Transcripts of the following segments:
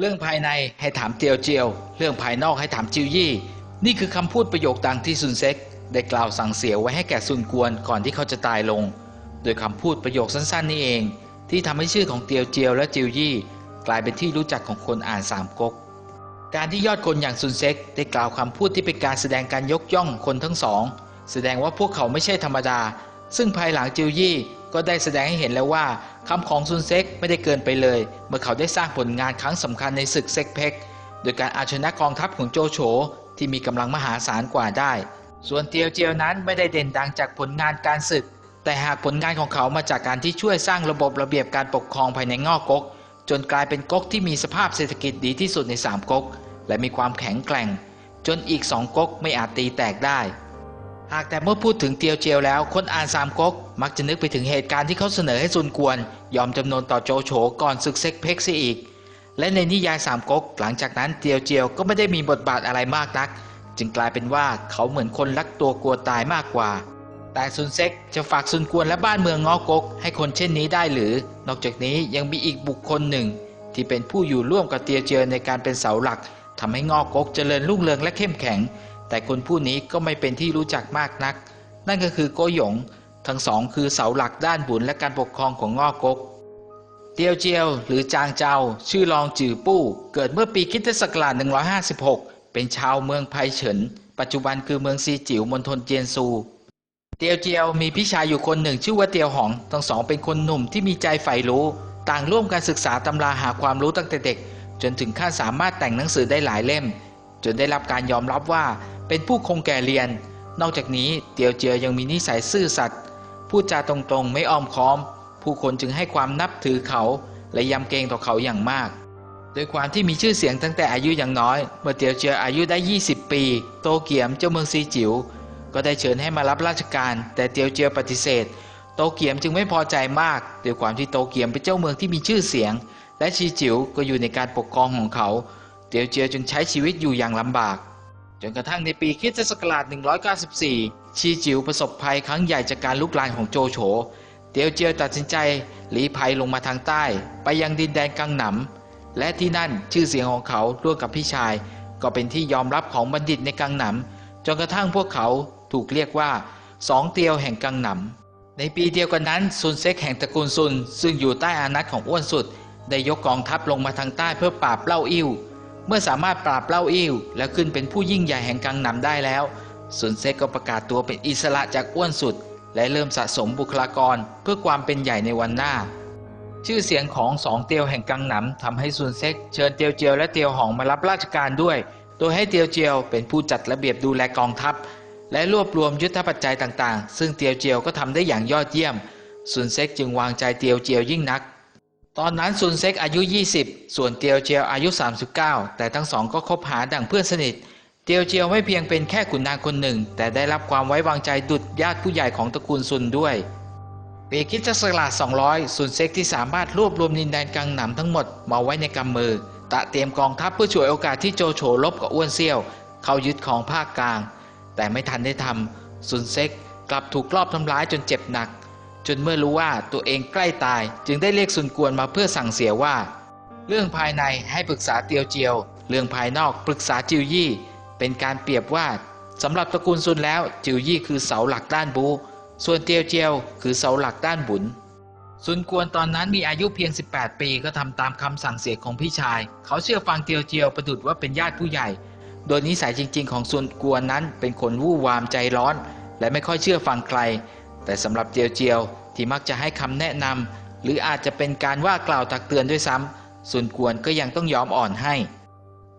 เรื่องภายในให้ถามเตียวเจียว เรื่องภายนอกให้ถามจิวยี่ นี่คือคำพูดประโยคดังที่ซุนเซ็ก ได้กล่าวสั่งเสียไว้ให้แก่ซุนกวนก่อนที่เขาจะตายลง โดยคำพูดประโยคสั้นๆ นี่เอง ที่ทำให้ชื่อของเตียวเจียวและจิวยี่ กลายเป็นที่รู้จักของคนอ่านสามก๊ก การที่ยอดคนอย่างซุนเซ็ก ได้กล่าวคำพูดที่เป็นการแสดงการยกย่องคนทั้งสอง แสดงว่าพวกเขาไม่ใช่ธรรมดา ซึ่งภายหลังจิวยี่ ก็ได้แสดงให้เห็นแล้วว่าคำของซุนเซ็กไม่ได้เกินไปเลย เมื่อเขาได้สร้างผลงานครั้งสำคัญในศึกเซ็กเพ็กโดยการเอาชนะกองทัพของโจโฉที่มีกำลังมหาศาลกว่าได้ ส่วนเตียวเจียวนั้นไม่ได้เด่นดังจากผลงานการศึก แต่หากผลงานของเขามาจากการที่ช่วยสร้างระบบระเบียบการปกครองภายในงอกก๊กจนกลายเป็นก๊กที่มีสภาพเศรษฐกิจดีที่สุดในสามก๊กและมีความแข็งแกร่ง จนอีกสองก๊กไม่อาจตีแตกได้ หากแต่เมื่อพูดถึงเตียวเจียวแล้วคนอ่านสามก๊ก มักจะนึกไปถึงเหตุการณ์ที่เขาเสนอให้ซุนกวน ยอมจำนนต่อโจโฉก่อนศึกเซ็กเพ็กเสียอีก และในนิยายสามก๊กหลังจากนั้นเตียวเจียวก็ไม่ได้มีบทบาทอะไรมากนัก จึงกลายเป็นว่าเขาเหมือนคนรักตัวกลัวตายมากกว่า แต่ซุนเซ็กจะฝากซุนกวนและบ้านเมืองงอกกให้คนเช่นนี้ได้หรือ นอกจากนี้ยังมีอีกบุคคลหนึ่ง ที่เป็นผู้อยู่ร่วมกับเตียวเจียวในการเป็นเสาหลักทำให้งอกกเจริญรุ่งเรืองและเข้มแข็ง แต่คนผู้นี้ก็ไม่เป็นที่รู้จักมากนัก นั่นก็คือโกหยง ทั้งสองคือเสาหลักด้านบุญและการปกครองของงอกกก เตียวเจียวหรือจางเจ้า ชื่อรองจือปู้ เกิดเมื่อปีคริสตศักราช156 เป็นชาวเมืองไพเฉิน ปัจจุบันคือเมืองซีจิ๋วมณฑลเจียนซู เตียวเจียวมีพี่ชายอยู่คนหนึ่งชื่อว่าเตียวหอง ทั้งสองเป็นคนหนุ่มที่มีใจใฝ่รู้ ต่างร่วมกันศึกษาตำราหาความรู้ตั้งแต่เด็ก จนถึงขั้นสามารถแต่งหนังสือได้หลายเล่ม จนได้รับการยอมรับว่าเป็นผู้คงแก่เรียนนอกจากนี้เตียวเจียวยังมีนิสัยซื่อสัตย์ พูดจาตรงๆไม่อ้อมค้อม ผู้คนจึงให้ความนับถือเขา และยำเกรงต่อเขาอย่างมากโดยความที่มีชื่อเสียงตั้งแต่อายุอย่างน้อย เมื่อเตียวเจียอายุได้ 20 ปี โตเกียมเจ้าเมืองซีจิ๋วก็ได้เชิญให้มารับราชการ แต่เตียวเจียปฏิเสธ โตเกียมจึงไม่พอใจมากด้วยความที่โตเกียมเป็นเจ้าเมืองที่มีชื่อเสียง และชีจิ๋วก็อยู่ในการปกครองของเขา เตียวเจียจึงใช้ชีวิตอยู่อย่างลำบาก จนกระทั่งในปีคริสตศักราช194 ชีจิ๋วประสบภัยครั้งใหญ่จากการลุกลามของโจโฉ เตียวเจียวตัดสินใจหลีภัยลงมาทางใต้ ไปยังดินแดนกังหนำและที่นั่นชื่อเสียงของเขาร่วมกับพี่ชาย ก็เป็นที่ยอมรับของบัณฑิตในกังหนำจนกระทั่งพวกเขาถูกเรียกว่าสองเตียวแห่งกังหนำในปีเดียวกันนั้นซุนเซ็กแห่งตระกูลซุน ซึ่งอยู่ใต้อานัตของอ้วนสุด ได้ยกกองทัพลงมาทางใต้เพื่อปราบเล่าอิ่วเมื่อสามารถปราบเล่าอิ่วและขึ้นเป็นผู้ยิ่งใหญ่แห่งกังหนำได้แล้ว ซุนเซก็ประกาศตัวเป็นอิสระจากอ้วนสุด และเริ่มสะสมบุคลากรเพื่อความเป็นใหญ่ในวันหน้า ชื่อเสียงของสองเตียวแห่งกังหนำทำให้ซุนเซกเชิญเตียวเจียวและเตียวหองมารับราชการด้วย โดยให้เตียวเจียวเป็นผู้จัดระเบียบดูแลกองทัพ และรวบรวมยุทธปัจจัยต่างๆ ซึ่งเตียวเจียวก็ทำได้อย่างยอดเยี่ยมซุนเซกจึงวางใจเตียวเจียวยิ่งนักตอนนั้นซุนเซ็กอายุ 20 ส่วนเตียวเจียวอายุ 39 แต่ทั้งสองก็คบหาดั่งเพื่อนสนิท เตียวเจียวไม่เพียงเป็นแค่ขุนนางคนหนึ่ง แต่ได้รับความไว้วางใจดุจญาติผู้ใหญ่ของตระกูลซุนด้วยปีคริสตศักราช200ซุนเซ็กที่สามารถรวบรวมดินแดนกังหนำทั้งหมดมาไว้ในกำมือ ตะเตรียมกองทัพเพื่อช่วยโอกาสที่โจโฉลบกับอ้วนเซี่ยว เข้ายึดของภาคกลาง แต่ไม่ทันได้ทำซุนเซ็กกลับถูกลอบทำร้ายจนเจ็บหนัก จนเมื่อรู้ว่าตัวเองใกล้ตาย จึงได้เรียกซุนกวนมาเพื่อสั่งเสียว่า เรื่องภายในให้ปรึกษาเตียวเจียว เรื่องภายนอกปรึกษาจิวยี่ เป็นการเปรียบว่าสำหรับตระกูลซุนแล้ว จิวยี่คือเสาหลักด้านบู ส่วนเตียวเจียว คือเสาหลักด้านบุญซุนกวนตอนนั้นมีอายุเพียง 18 ปีก็ทำตามคำสั่งเสียของพี่ชาย เขาเชื่อฟังเตียวเจียวประดุดว่าเป็นญาติผู้ใหญ่ โดยนิสัยจริง ๆ ของซุนกวนนั้นเป็นคนวู่วามใจร้อน และไม่ค่อยเชื่อฟังใคร แต่สำหรับเตียวเจียวที่มักจะให้คำแนะนำหรืออาจจะเป็นการว่ากล่าวตักเตือนด้วยซ้ำซุนกวนก็ยังต้องยอมอ่อนให้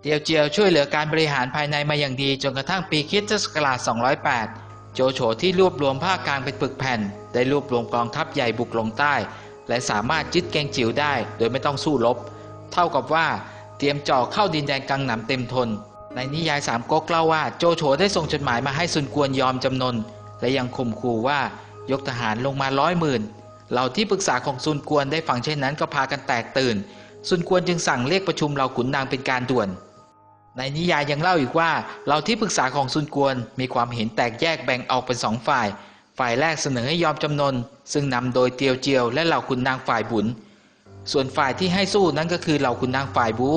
เตียวเจียวช่วยเหลือการบริหารภายในมาอย่างดีจนกระทั่งปีคริสตศักราช208 โจโฉที่รวบรวมภาคกลางเป็นปึกแผ่น ได้รวบรวมกองทัพใหญ่บุกลงใต้ และสามารถยึดแกงจิ๋วได้ โดยไม่ต้องสู้รบ เท่ากับว่าเตรียมจ่อเข้าดินแดนกังหนำเต็มทน ในนิยายสามก๊กเล่าว่าโจโฉได้ส่งจดหมายมาให้ซุนกวนยอมจำนน และยังข่มขู่ว่ายกทหารลงมาร้อยหมื่นเหล่าที่ปรึกษาของซุนกวนได้ฟังเช่นนั้นก็พากันแตกตื่น ซุนกวนจึงสั่งเรียกประชุมเหล่าขุนนางเป็นการด่วน ในนิยายยังเล่าอีกว่าเหล่าที่ปรึกษาของซุนกวนมีความเห็นแตกแยกแบ่งออกเป็นสองฝ่าย ฝ่ายแรกเสนอให้ยอมจำนน ซึ่งนำโดยเตียวเจียว และเหล่าขุนนางฝ่ายบุญ ส่วนฝ่ายที่ให้สู้นั้นก็คือเหล่าขุนนางฝ่ายบู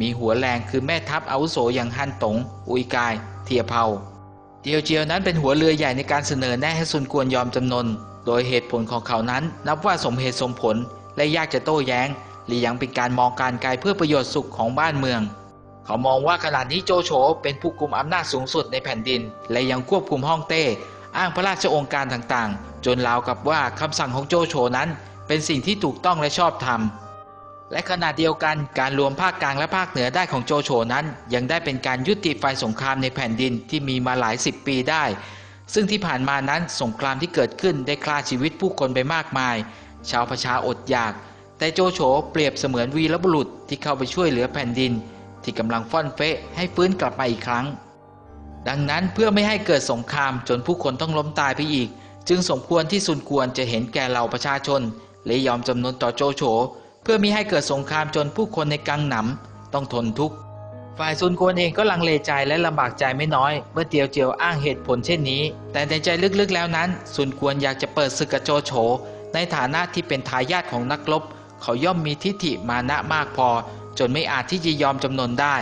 มีหัวแรงคือแม่ทัพอาวุโสอย่างฮันตง อุยกาย เทียเผาเตียวเจียวนั้นเป็นหัวเรือใหญ่ในการเสนอแนะให้ซุนกวนยอมจำนน โดยเหตุผลของเขานั้น นับว่าสมเหตุสมผลและยากจะโต้แย้งหรือยังเป็นการมองการไกลเพื่อประโยชน์สุขของบ้านเมือง เขามองว่าขณะนี้โจโฉเป็นผู้กุมอำนาจสูงสุดในแผ่นดิน และยังควบคุมฮ่องเต้ อ้างพระราชองค์การต่างๆ จนราวกับว่าคำสั่งของโจโฉนั้น เป็นสิ่งที่ถูกต้องและชอบธรรมและขณะเดียวกันการรวมภาคกลางและภาคเหนือได้ของโจโฉนั้น ยังได้เป็นการยุติไฟสงครามในแผ่นดินที่มีมาหลายสิบปีได้ ซึ่งที่ผ่านมานั้นสงครามที่เกิดขึ้นได้ฆ่าชีวิตผู้คนไปมากมาย ชาวประชาอดอยาก แต่โจโฉเปรียบเสมือนวีรบุรุษที่เข้าไปช่วยเหลือแผ่นดิน ที่กำลังฟ่อนเฟะให้ฟื้นกลับมาอีกครั้ง ดังนั้นเพื่อไม่ให้เกิดสงครามจนผู้คนต้องล้มตายไปอีก จึงสมควรที่ซุนกวนจะเห็นแก่เหล่าประชาชนและยอมจำนนต่อโจโฉเพื่อมิให้เกิดสงครามจนผู้คนในกังหนำต้องทนทุกข์ฝ่ายซุนกวนเองก็ลังเลใจและลำบากใจไม่น้อย เมื่อเตียวเจียวอ้างเหตุผลเช่นนี้ แต่ในใจลึกๆแล้วนั้นซุนกวนอยากจะเปิดศึกกับโจโฉในฐานะที่เป็นทายาทของนักรบเขาย่อมมีทิฐิมานะมากพอ จนไม่อาจที่จะยอมจำนนได้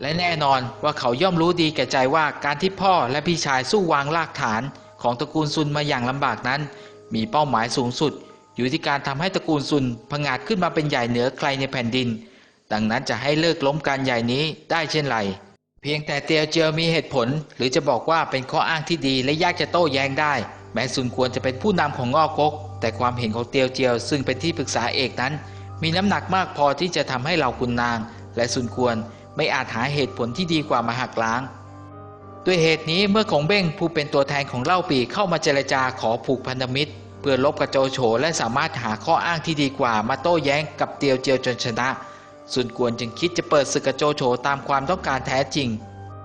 และแน่นอนว่าเขาย่อมรู้ดีแก่ใจว่าการที่พ่อและพี่ชายสู้วางรากฐานของตระกูลซุนมาอย่างลำบากนั้น มีเป้าหมายสูงสุด อยู่ที่การทำให้ตระกูลซุนผงาดขึ้นมาเป็นใหญ่เหนือใครในแผ่นดิน ดังนั้นจะให้เลิกล้มการใหญ่นี้ได้เช่นไร เพียงแต่เตียวเจียวมีเหตุผล หรือจะบอกว่าเป็นข้ออ้างที่ดีและยากจะโต้แย้งได้ แม้ซุนควรจะเป็นผู้นำของงอกก แต่ความเห็นของเตียวเจียว ซึ่งเป็นที่ปรึกษาเอกนั้น มีน้ำหนักมากพอที่จะทำให้เราคุณนาง และซุนควรไม่อาจหาเหตุผลที่ดีกว่ามาหักล้าง ด้วยเหตุนี้เมื่อคงเบ้งผู้เป็นตัวแทนของเล่าปีเข้ามาเจรจาขอผูกพันธมิตร เพื่อลบกับโจโฉและสามารถหาข้ออ้างที่ดีกว่ามาโต้แย้งกับเตียวเจียวจนชนะส่วนกวนจึงคิดจะเปิดศึกกับโจโฉตามความต้องการแท้จริง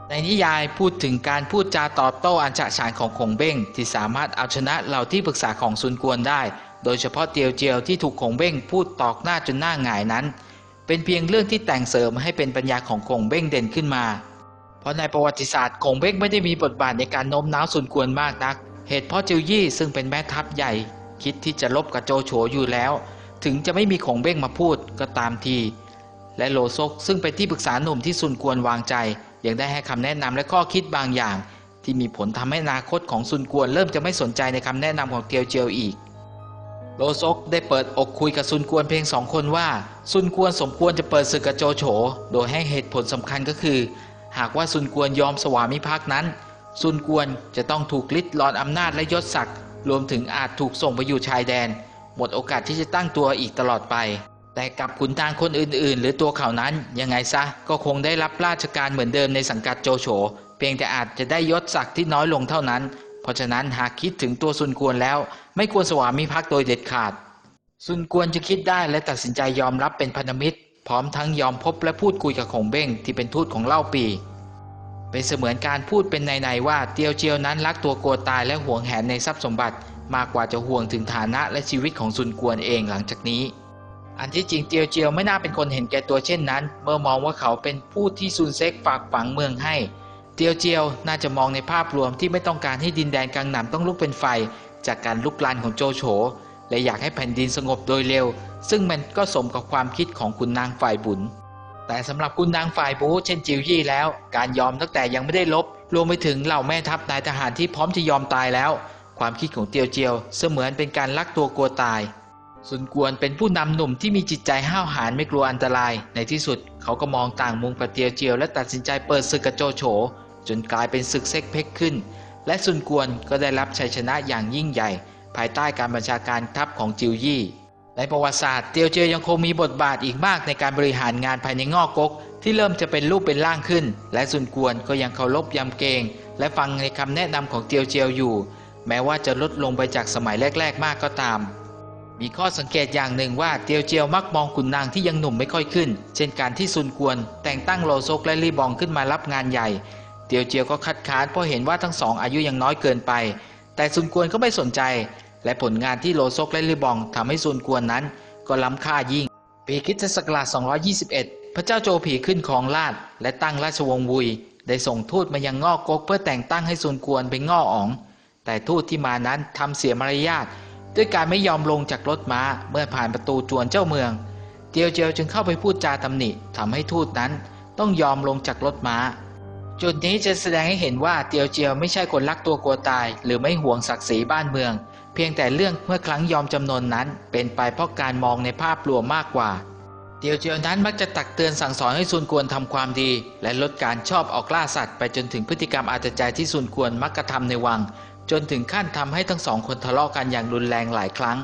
ในนิยายพูดถึงการพูดจาตอบโต้อันฉะฉานของคงเบ้งที่สามารถเอาชนะเหล่าที่ปรึกษาของซุนกวนได้ โดยเฉพาะเตียวเจียวที่ถูกคงเบ้งพูดตอกหน้าจนหน้าหงายนั้น เป็นเพียงเรื่องที่แต่งเสริมให้เป็นปัญญาของคงเบ้งเด่นขึ้นมา เพราะในประวัติศาสตร์คงเบ้งไม่ได้มีบทบาทในการโน้มน้าวซุนกวนมากนัก เหตุเพราะจิวยี่ซึ่งเป็นแม่ทัพใหญ่ คิดที่จะลบกับโจโฉอยู่แล้ว ถึงจะไม่มีคงเบ้งมาพูดก็ตามที และโลซกซึ่งเป็นที่ปรึกษาหนุ่มที่ซุนกวนวางใจยังได้ให้คำแนะนำและข้อคิดบางอย่าง ที่มีผลทำให้อนาคตของซุนกวนเริ่มจะไม่สนใจในคำแนะนำของเตียวเจียวอีก โลซกได้เปิดอกคุยกับซุนกวนเพียงสองคนว่า ซุนกวนสมควรจะเปิดศึกกับโจโฉ โดยให้เหตุผลสำคัญก็คือ หากว่าซุนกวนยอมสวามิภักดิ์นั้น ซุนกวนจะต้องถูกลิดรอนอำนาจและยศศักดิ์รวมถึงอาจถูกส่งไปอยู่ชายแดน หมดโอกาสที่จะตั้งตัวอีกตลอดไป แต่กับขุนทางคนอื่น ๆ หรือตัวเขานั้นยังไงซะก็คงได้รับราชการเหมือนเดิมในสังกัดโจโฉ เพียงแต่อาจจะได้ยศศักดิ์ที่น้อยลงเท่านั้น เพราะฉะนั้นหากคิดถึงตัวซุนกวนแล้ว ไม่ควรสวามิภักดิ์โดยเด็ดขาด ซุนกวนจะคิดได้และตัดสินใจยอมรับเป็นพันธมิตร พร้อมทั้งยอมพบและพูดคุยกับขงเบ้งที่เป็นทูตของเล่าปีเป็นเสมือนการพูดเป็นในๆว่าเตียวเจียวนั้นรักตัวกลัวตายและหวงแหนในทรัพย์สมบัติ มากกว่าจะห่วงถึงฐานะและชีวิตของซุนกวนเองหลังจากนี้ อันที่จริงเตียวเจียวไม่น่าเป็นคนเห็นแก่ตัวเช่นนั้น เมื่อมองว่าเขาเป็นผู้ที่ซุนเซ็กฝากฝังเมืองให้ เตียวเจียวน่าจะมองในภาพรวมที่ไม่ต้องการให้ดินแดนกังหนำต้องลุกเป็นไฟ จากการลุกลานของโจโฉและอยากให้แผ่นดินสงบโดยเร็ว ซึ่งมันก็สมกับความคิดของคุณนางฝ่ายบุญ แต่สำหรับคุณนางฝ่ายบูเช่นจิวยี่แล้ว การยอมตั้งแต่ยังไม่ได้ลบ รวมไปถึงเหล่าแม่ทัพนายทหารที่พร้อมจะยอมตายแล้ว ความคิดของเตียวเจียว เสมือนเป็นการลักตัวกลัวตายซุนกวนเป็นผู้นำหนุ่มที่มีจิตใจห้าวหาญไม่กลัวอันตราย ในที่สุดเขาก็มองต่างมุมกับเตียวเจียวและตัดสินใจเปิดศึกกับโจโฉ จนกลายเป็นศึกเซ็กเพ็กขึ้น และซุนกวนก็ได้รับชัยชนะอย่างยิ่งใหญ่ ภายใต้การบัญชาการทัพของจิวยี่ในประวัติศาสตร์เตียวเจียยังคงมีบทบาทอีกมากในการบริหารงานภายในงอกกก ที่เริ่มจะเป็นรูปเป็นร่างขึ้น และซุนกวนก็ยังเคารพยำเกรงและฟังในคำแนะนำของเตียวเจียวอยู่ แม้ว่าจะลดลงไปจากสมัยแรก ๆ มากก็ตาม มีข้อสังเกตอย่างหนึ่งว่าเตียวเจียวมักมองขุนนางที่ยังหนุ่มไม่ค่อยขึ้น เช่นการที่ซุนกวนแต่งตั้งโลซกและลีบองขึ้นมารับงานใหญ่ เตียวเจียวก็คัดค้านเพราะเห็นว่าทั้งสองอายุยังน้อยเกินไป แต่ซุนกวนก็ไม่สนใจ และผลงานที่โลซกและลีบองทำให้ซุนกวนนั้น ก็ล้ำค่ายิ่ง ปีคริสตศักราช221 พระเจ้าโจผีขึ้นครองราชและตั้งราชวงศ์วุย ได้ส่งทูตมายังงอกกกเพื่อแต่งตั้งให้ซุนกวนเป็นง่ออ๋อง แต่ทูตที่มานั้นทำเสียมารยาทด้วยการไม่ยอมลงจากรถม้าเมื่อผ่านประตูจวนเจ้าเมือง เตียวเจียวจึงเข้าไปพูดจาตำหนิทำให้ทูตนั้นต้องยอมลงจากรถม้า จุดนี้จะแสดงให้เห็นว่าเตียวเจียวไม่ใช่คนรักตัวกลัวตาย หรือไม่ห่วงศักดิ์ศรีบ้านเมือง เพียงแต่เรื่องเมื่อครั้งยอมจำนนนั้น เป็นไปเพราะการมองในภาพรวมมากกว่า เตียวเจียวนั้นมักจะตักเตือนสั่งสอนให้ซุนกวนทำความดี และลดการชอบออกล่าสัตว์ไปจนถึงพฤติกรรมอาจใจที่ซุนกวนมักกระทำในวัง จนถึงขั้นทำให้ทั้งสองคนทะเลาะกันอย่างรุนแรงหลายครั้ง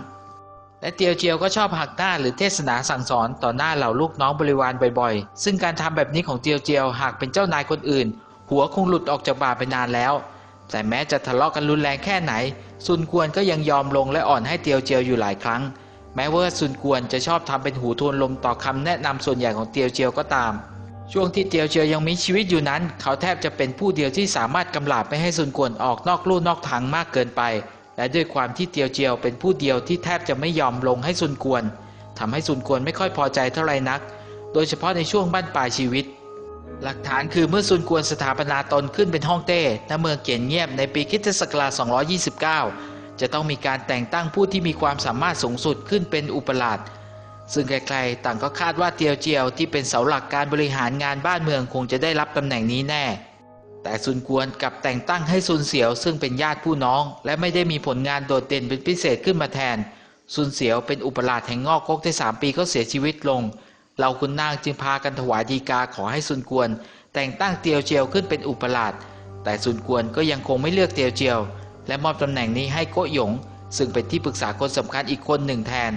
และเตียวเจียวก็ชอบหักหน้าหรือเทศนาสั่งสอนต่อหน้าเหล่าลูกน้องบริวารบ่อยๆ ซึ่งการทำแบบนี้ของเตียวเจียวหากเป็นเจ้านายคนอื่น หัวคงหลุดออกจากบ่าไปนานแล้ว แต่แม้จะทะเลาะกันรุนแรงแค่ไหน ซุนกวนก็ยังยอมลงและอ่อนให้เตียวเจียวอยู่หลายครั้ง แม้ว่าซุนกวนจะชอบทำเป็นหูทวนลมต่อคำแนะนำส่วนใหญ่ของเตียวเจียวก็ตาม ช่วงที่เตียวเจียวยังมีชีวิตอยู่นั้น เขาแทบจะเป็นผู้เดียวที่สามารถกำลาบไม่ให้ซุนกวนออกนอกลู่นอกทางมากเกินไป และด้วยความที่เตียวเจียวเป็นผู้เดียวที่แทบจะไม่ยอมลงให้ซุนกวนทำให้ซุนกวนไม่ค่อยพอใจเท่าไหร่นัก โดยเฉพาะในช่วงบั้นปลายชีวิต หลักฐานคือเมื่อซุนกวนสถาปนาตนขึ้นเป็นฮ่องเต้ณเมืองเกียนเงียบในปีคิศักราช229 จะต้องมีการแต่งตั้งผู้ที่มีความสามารถสูงสุดขึ้นเป็นอุปราชซึ่งใครๆต่างก็คาดว่าเตียวเจียวที่เป็นเสาหลักการบริหารงานบ้านเมืองคงจะได้รับตำแหน่งนี้แน่ แต่ซุนกวนกลับแต่งตั้งให้ซุนเสียวซึ่งเป็นญาติผู้น้อง และไม่ได้มีผลงานโดดเด่นเป็นพิเศษขึ้นมาแทนซุนเสียวเป็นอุปราชแห่งงอกกกได้สามปีก็เสียชีวิตลง เราคุณนางจึงพากันถวายดีกาขอให้ซุนกวน แต่งตั้งเตียวเจียวขึ้นเป็นอุปราช แต่ซุนกวนก็ยังคงไม่เลือกเตียวเจียว และมอบตำแหน่งนี้ให้โกหยง ซึ่งเป็นที่ปรึกษาคนสำคัญอีกคนหนึ่งแทน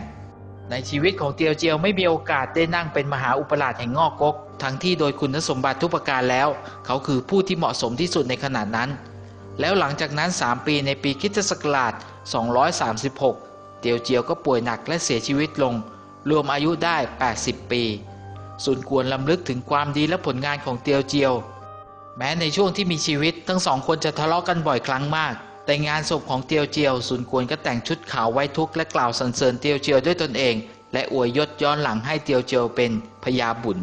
ในชีวิตของเตียวเจียวไม่มีโอกาสได้นั่งเป็นมหาอุปราชแห่งงอกกก ทั้งที่โดยคุณสมบัติทุกประการแล้ว เขาคือผู้ที่เหมาะสมที่สุดในขณะนั้น แล้วหลังจากนั้น 3 ปีในปีคริสตศักราช236 เตียวเจียวก็ป่วยหนักและเสียชีวิตลง รวมอายุได้ 80 ปีส่วนควรลำลึกถึงความดีและผลงานของเตียวเจียว แม้ในช่วงที่มีชีวิต ทั้งสองคนจะทะเลาะกันบ่อยครั้งมาก แต่งานศพของเตียวเจียวสุนกวนก็แต่งชุดขาวไว้ทุกข์และกล่าวสรรเสริญเตียวเจียวด้วยตนเอง และอวยยศย้อนหลังให้เตียวเจียวเป็นพญาบุญ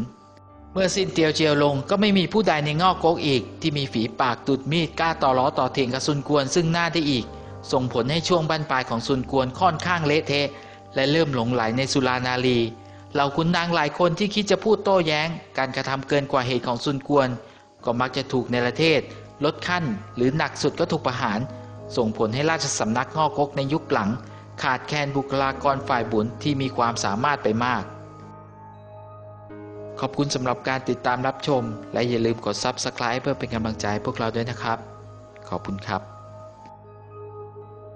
เมื่อสิ้นเตียวเจียวลงก็ไม่มีผู้ใดในงอกโกกอีก ที่มีฝีปากตุดมีดกล้าต่อล้อต่อเถียงกับซุนกวนซึ่งหน้าได้อีก ส่งผลให้ช่วงบั้นปลายของซุนกวนค่อนข้างเละเทะ และเริ่มหลงไหลในสุรานารีเหล่าขุนนางหลายคนที่คิดจะพูดโต้แย้ง การกระทำเกินกว่าเหตุของซุนกวน ก็มักจะถูกในประเทศ ลดขั้นหรือหนักสุดก็ถูกประหาร ส่งผลให้ราชสำนักงอกกในยุคหลัง ขาดแคลนบุคลากรฝ่ายบุญที่มีความสามารถไปมาก ขอบคุณสำหรับการติดตามรับชม และอย่าลืมกด Subscribe เพื่อเป็นกำลังใจพวกเราด้วยนะครับ ขอบคุณครับ